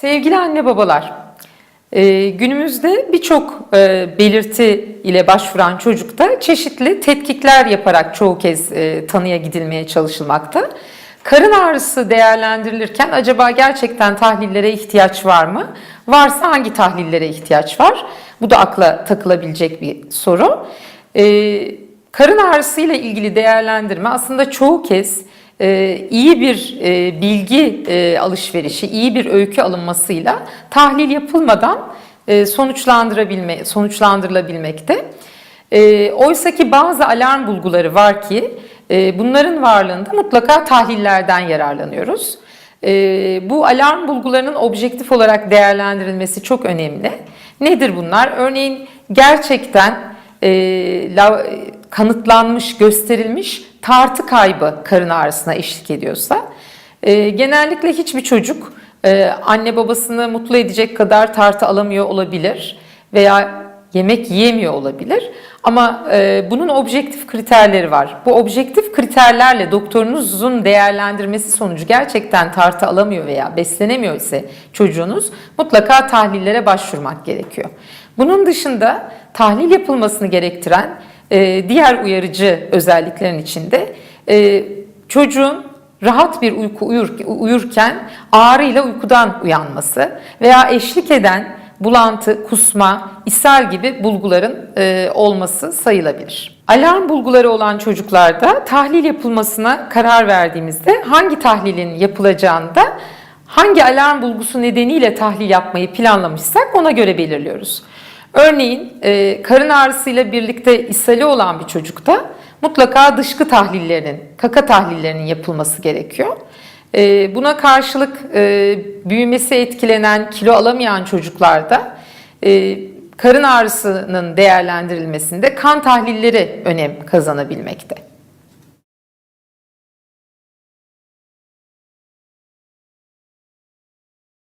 Sevgili anne babalar, e, günümüzde birçok e, belirti ile başvuran çocukta çeşitli tetkikler yaparak çoğu kez e, tanıya gidilmeye çalışılmakta. Karın ağrısı değerlendirilirken acaba gerçekten tahlillere ihtiyaç var mı? Varsa hangi tahlillere ihtiyaç var? Bu da akla takılabilecek bir soru. Karın ağrısı ile ilgili değerlendirme aslında çoğu kez iyi bir e, bilgi e, alışverişi, iyi bir öykü alınmasıyla tahlil yapılmadan e, sonuçlandırabilme, sonuçlandırılabilmekte. E, Oysa ki bazı alarm bulguları var ki e, bunların varlığında mutlaka tahlillerden yararlanıyoruz. E, Bu alarm bulgularının objektif olarak değerlendirilmesi çok önemli. Nedir bunlar? Örneğin gerçekten e, la- kanıtlanmış, gösterilmiş tartı kaybı karın ağrısına eşlik ediyorsa, e, genellikle hiçbir çocuk e, anne babasını mutlu edecek kadar tartı alamıyor olabilir veya yemek yiyemiyor olabilir. Ama e, bunun objektif kriterleri var. Bu objektif kriterlerle doktorunuzun değerlendirmesi sonucu gerçekten tartı alamıyor veya beslenemiyor ise çocuğunuz mutlaka tahlillere başvurmak gerekiyor. Bunun dışında tahlil yapılmasını gerektiren e, diğer uyarıcı özelliklerin içinde e, çocuğun rahat bir uyku uyur, uyurken ağrıyla uykudan uyanması veya eşlik eden bulantı, kusma, ishal gibi bulguların e, olması sayılabilir. Alarm bulguları olan çocuklarda tahlil yapılmasına karar verdiğimizde hangi tahlilin yapılacağını da hangi alarm bulgusu nedeniyle tahlil yapmayı planlamışsak ona göre belirliyoruz. Örneğin e, karın ağrısıyla birlikte ishali olan bir çocukta mutlaka dışkı tahlillerinin, kaka tahlillerinin yapılması gerekiyor. E, buna karşılık e, büyümesi etkilenen, kilo alamayan çocuklarda e, karın ağrısının değerlendirilmesinde kan tahlilleri önem kazanabilmekte.